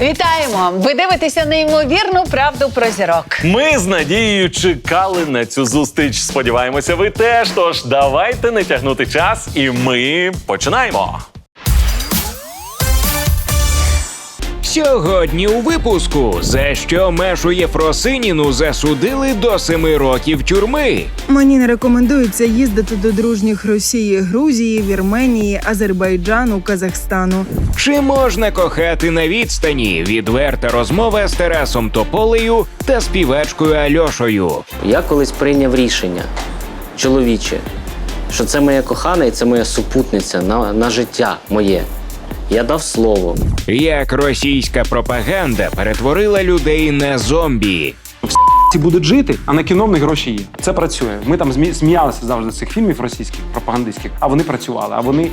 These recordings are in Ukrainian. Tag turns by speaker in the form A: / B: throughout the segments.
A: Вітаємо! Ви дивитеся неймовірну правду про зірок.
B: Ми з Надією чекали на цю зустріч. Сподіваємося, ви теж. Тож давайте не тягнути час, і ми починаємо.
C: Сьогодні у випуску за що Мешу Єфросиніну засудили до семи років тюрми.
D: Мені не рекомендується їздити до дружніх Росії, Грузії, Вірменії, Азербайджану, Казахстану.
C: Чи можна кохати на відстані? Відверта розмова з Тарасом Тополею та співачкою Альошою.
E: Я колись прийняв рішення чоловіче, що це моя кохана і це моя супутниця на, на життя моє. Я дав слово.
C: Як російська пропаганда перетворила людей на зомбі.
F: Ці будуть жити, а на кіно в них гроші є. Це працює. Ми там змі- сміялися завжди з цих фільмів російських пропагандистських, а вони працювали. А вони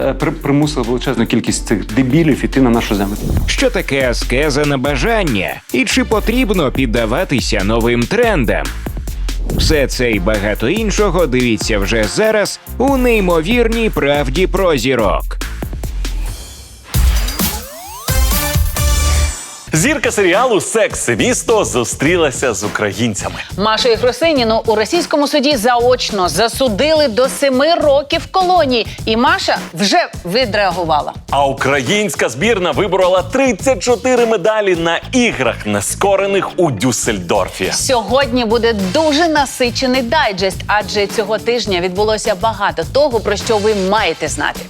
F: е, при- примусили величезну кількість цих дебілів іти на нашу землю.
C: Що таке аскеза на бажання? І чи потрібно піддаватися новим трендам? Все це і багато іншого дивіться вже зараз у неймовірній правді про зірок.
B: Зірка серіалу Секс місто зустрілася з українцями.
A: Машу Єфросиніну у російському суді заочно засудили до семи років колонії. І Маша вже відреагувала.
B: А українська збірна виборола 34 медалі на іграх, нескорених у Дюссельдорфі.
A: Сьогодні буде дуже насичений дайджест, адже цього тижня відбулося багато того, про що ви маєте знати.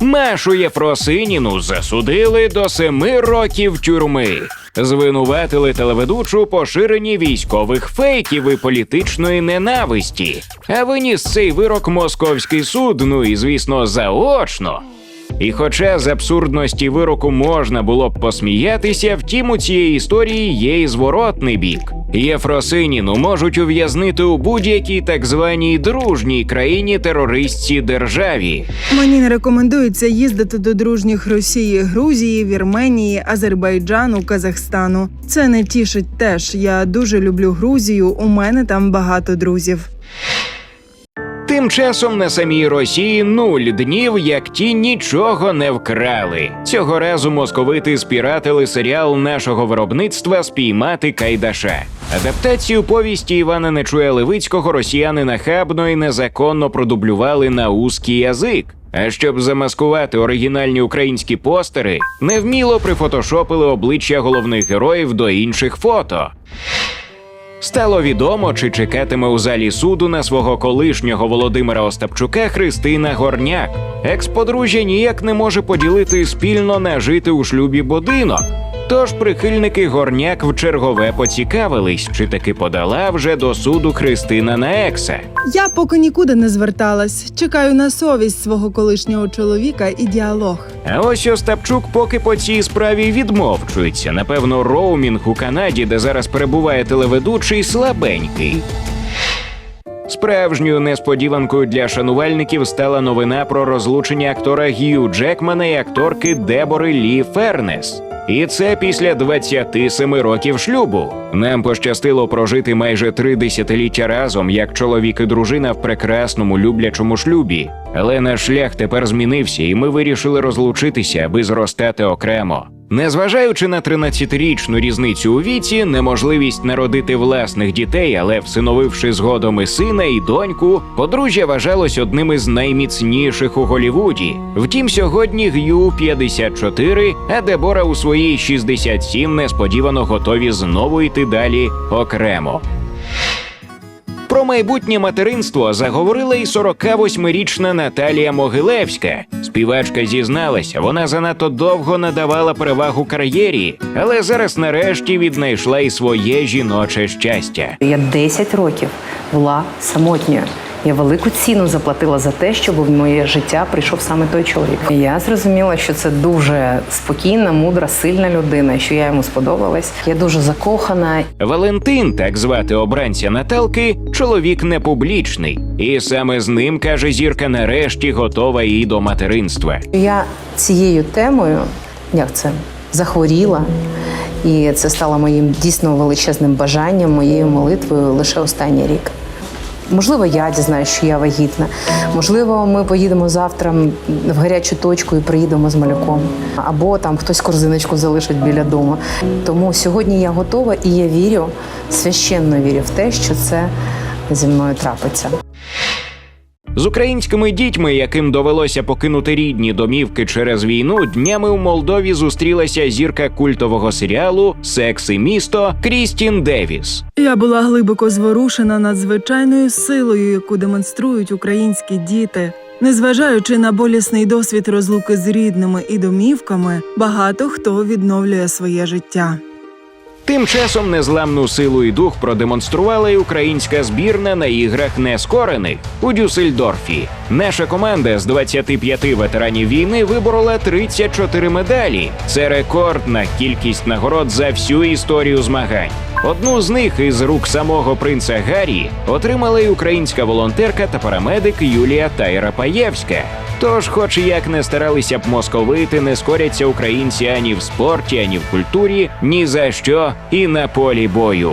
C: Машу Єфросиніну засудили до семи років тюрми. Звинуватили телеведучу поширенні військових фейків і політичної ненависті. А виніс цей вирок московський суд, ну і звісно, заочно. І хоча з абсурдності вироку можна було б посміятися, втім у цієї історії є і зворотний бік. Єфросиніну можуть ув'язнити у будь-якій так званій дружній країні терористській державі.
D: Мені не рекомендується їздити до дружніх Росії, Грузії, Вірменії, Азербайджану, Казахстану. Це не тішить теж. Я дуже люблю Грузію. У мене там багато друзів.
C: Тим часом на самій Росії нуль днів, як ті нічого не вкрали. Цього разу московити спіратили серіал нашого виробництва Спіймати Кайдаша. Адаптацію повісті Івана Нечуя Левицького росіяни нахабно і незаконно продублювали на узкий язик. А щоб замаскувати оригінальні українські постери, невміло прифотошопили обличчя головних героїв до інших фото. Стало відомо, чи чекатиме у залі суду на свого колишнього Володимира Остапчука Христина Горняк. Екс-подружжя ніяк не може поділити спільно нажити у шлюбі будинок. Тож прихильники горняк в чергове поцікавились, чи таки подала вже до суду Христина на екса.
D: Я поки нікуди не зверталась. Чекаю на совість свого колишнього чоловіка і діалог.
C: А ось Остапчук поки по цій справі відмовчується. Напевно, роумінг у Канаді, де зараз перебуває телеведучий, слабенький. Справжньою несподіванкою для шанувальників стала новина про розлучення актора Гью Джекмана і акторки Дебори Лі Фернес. І це після 27 років шлюбу. Нам пощастило прожити майже три десятиліття разом, як чоловік і дружина в прекрасному люблячому шлюбі. Але наш шлях тепер змінився, і ми вирішили розлучитися, аби зростати окремо. Незважаючи на 13-річну різницю у віці, неможливість народити власних дітей, але всиновивши згодом і сина, і доньку, подружжя вважалось одним із найміцніших у Голівуді. Втім, сьогодні Г'ю 54, а Дебора у своїй 67 несподівано готові знову йти далі окремо. Про майбутнє материнство заговорила і 48-річна Наталія Могилевська. Співачка зізналася, вона занадто довго надавала перевагу кар'єрі, але зараз нарешті віднайшла і своє жіноче щастя.
G: Я 10 років була самотньою. Я велику ціну заплатила за те, щоб в моє життя прийшов саме той чоловік. І Я зрозуміла, що це дуже спокійна, мудра, сильна людина, що я йому сподобалась. Я дуже закохана.
C: Валентин, так звати обранця Наталки, чоловік непублічний, і саме з ним каже зірка, нарешті готова і до материнства.
G: Я цією темою, як це, захворіла. І це стало моїм дійсно величезним бажанням, моєю молитвою лише останній рік. Можливо, я дізнаюсь, що я вагітна. Можливо, ми поїдемо завтра в гарячу точку і приїдемо з малюком. Або там хтось корзиночку залишить біля дому. Тому сьогодні я готова і я вірю, священно вірю в те, що це зі мною трапиться.
C: З українськими дітьми, яким довелося покинути рідні домівки через війну, днями у Молдові зустрілася зірка культового серіалу Секс і місто Крістін Девіс.
D: Я була глибоко зворушена надзвичайною силою, яку демонструють українські діти. Незважаючи на болісний досвід розлуки з рідними і домівками, багато хто відновлює своє життя.
C: Тим часом незламну силу і дух продемонструвала й українська збірна на іграх нескорених у Дюссельдорфі. Наша команда з 25 ветеранів війни виборола 34 медалі. Це рекордна кількість нагород за всю історію змагань. Одну з них із рук самого принца Гаррі отримала й українська волонтерка та парамедик Юлія Тайрапаєвська. Тож, хоч як не старалися б московити, не скоряться українці ані в спорті, ані в культурі, ні за що і на полі бою.